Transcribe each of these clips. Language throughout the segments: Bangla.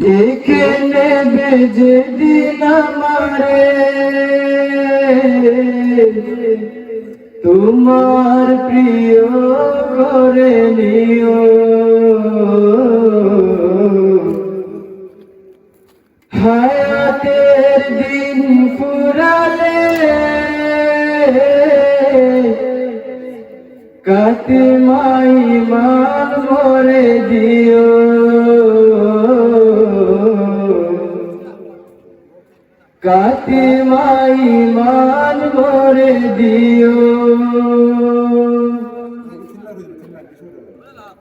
ডেকে নেবে যেদিন আমারে। তোমার প্রিয় করে নিও। হায়াতের দিন ফুরালে কাতে মাই মান মরে দিও। কাতে মাই মান মরে দিও।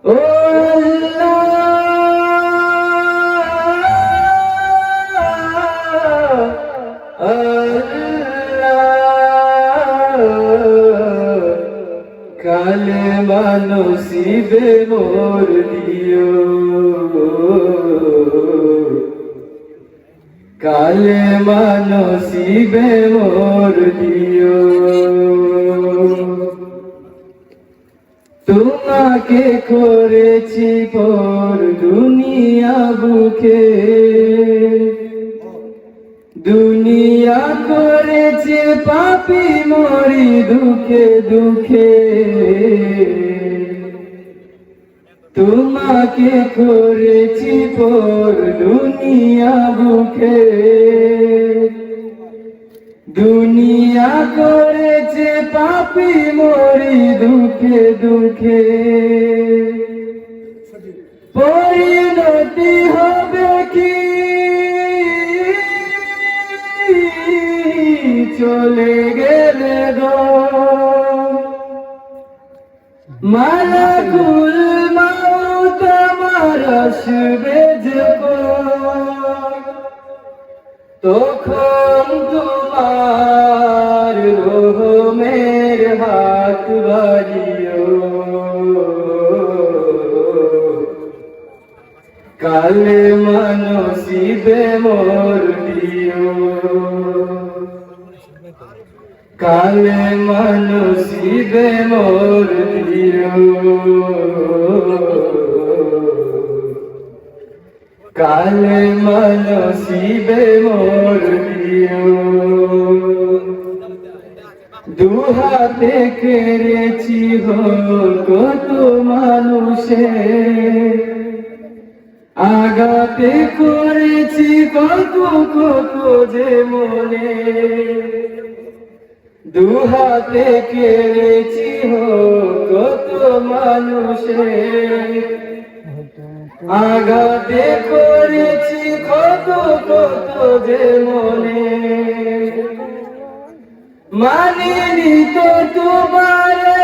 ও কালে মানসিবে দিও। কালে মানসিবে মোর দিও। তোমাকে করেছি পর দুনিয়া বুকে। দুনিয়া করেছে পাপি মরি দুঃখে দুঃখে। তোমাকে করেছি পর দুনিয়া বুকে দুনিয়া করেছে পাপি মরি দুঃখে দুঃখে। পরিণতি হবে কি? চলে গেলে গো। মালাকুল আসবে তখন তোমার রোহমের হাত বাড়িও কালে মানসিবে মোর দিও। কালে মানসিবে মোর দিও। কালে মানসিবে মোর দুহাতে কেড়েছি কত মানুষে। আগাতে করেছি কত কত যে মনে। দুহাতে কেড়েছি কত মানুষে। আগাতে করেছি কত কত যে মনে। মানিনি তো তোমারে,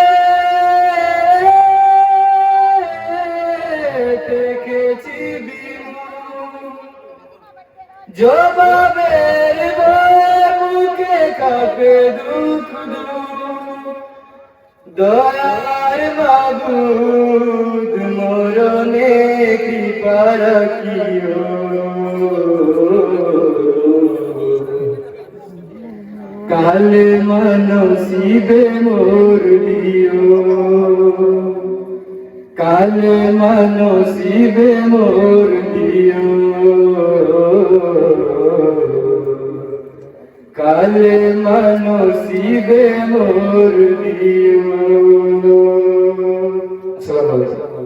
দেখেছি জবাবের মুখে কাপে দুঃখ দয়ার মাবুদ মরণে কৃপা রাখিও কালে মানসিবে মোর দিও। কালে মানসিবে মোর দিও কালে মানসিবে মোর দিও। আসসালামু আলাইকুম